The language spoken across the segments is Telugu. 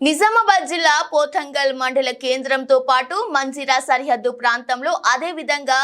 నిజామాబాద్ జిల్లా పోతంగల్ మండల కేంద్రంతో పాటు మంజిరా సరిహద్దు ప్రాంతంలో అదే విధంగా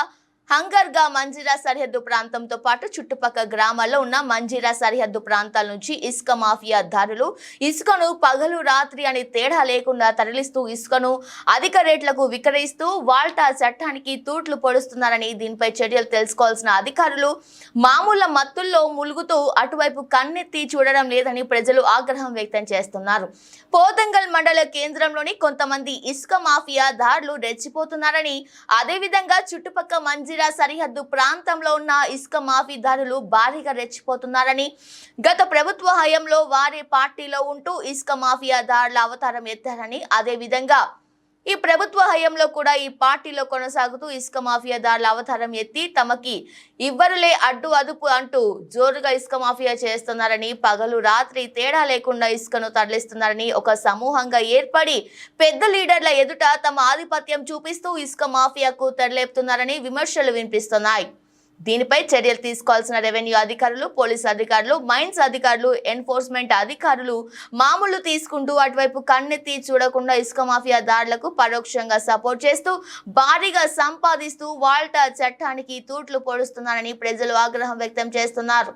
హంగర్గా మంజిరా సరిహద్దు ప్రాంతంతో పాటు చుట్టుపక్కల గ్రామాల్లో ఉన్న మంజిరా సరిహద్దు ప్రాంతాల నుంచి ఇసుక మాఫియా దారులు ఇసుకను పగలు రాత్రి అని తేడా లేకుండా తరలిస్తూ ఇసుకను అధిక రేట్లకు విక్రయిస్తూ వాల్టా చట్టానికి తూట్లు పొడుస్తున్నారని దీనిపై చర్యలు తెలుసుకోవాల్సిన అధికారులు మామూలు మత్తుల్లో ములుగుతూ అటువైపు కన్నెత్తి చూడడం లేదని ప్రజలు ఆగ్రహం వ్యక్తం చేస్తున్నారు. పోతంగల్ మండల కేంద్రంలోని కొంతమంది ఇసుక మాఫియా దారులు రెచ్చిపోతున్నారని అదేవిధంగా చుట్టుపక్కల మంజిరా సరిహద్దు ప్రాంతంలో ఉన్న ఇసుక మాఫీదారులు భారీగా రెచ్చిపోతున్నారని గత ప్రభుత్వ హయంలో వారి పార్టీలో ఉంటూ ఇసుక మాఫియా దారుల అవతారం ఎత్తారని అదేవిధంగా ఈ ప్రభుత్వ హయంలో కూడా ఈ పార్టీలో కొనసాగుతూ ఇసుక మాఫియా దారుల అవతారం ఎత్తి తమకి ఇవ్వరులే అడ్డు అదుపు అంటూ జోరుగా ఇసుక మాఫియా చేస్తున్నారని పగలు రాత్రి తేడా లేకుండా ఇసుకను తరలిస్తున్నారని ఒక సమూహంగా ఏర్పడి పెద్ద లీడర్ల ఎదుట తమ ఆధిపత్యం చూపిస్తూ ఇసుక మాఫియాకు తెరలేపుతున్నారని విమర్శలు వినిపిస్తున్నాయి. దీనిపై చర్యలు తీసుకోవాల్సిన రెవెన్యూ అధికారులు పోలీసు అధికారులు మైన్స్ అధికారులు ఎన్ఫోర్స్మెంట్ అధికారులు మామూలు తీసుకుంటూ అటువైపు కన్నెత్తి చూడకుండా ఇసుక మాఫియా దారులకు పరోక్షంగా సపోర్ట్ చేస్తూ భారీగా సంపాదిస్తూ వాల్టా చట్టానికి తూట్లు పొడుస్తున్నారని ప్రజలు ఆగ్రహం వ్యక్తం చేస్తున్నారు.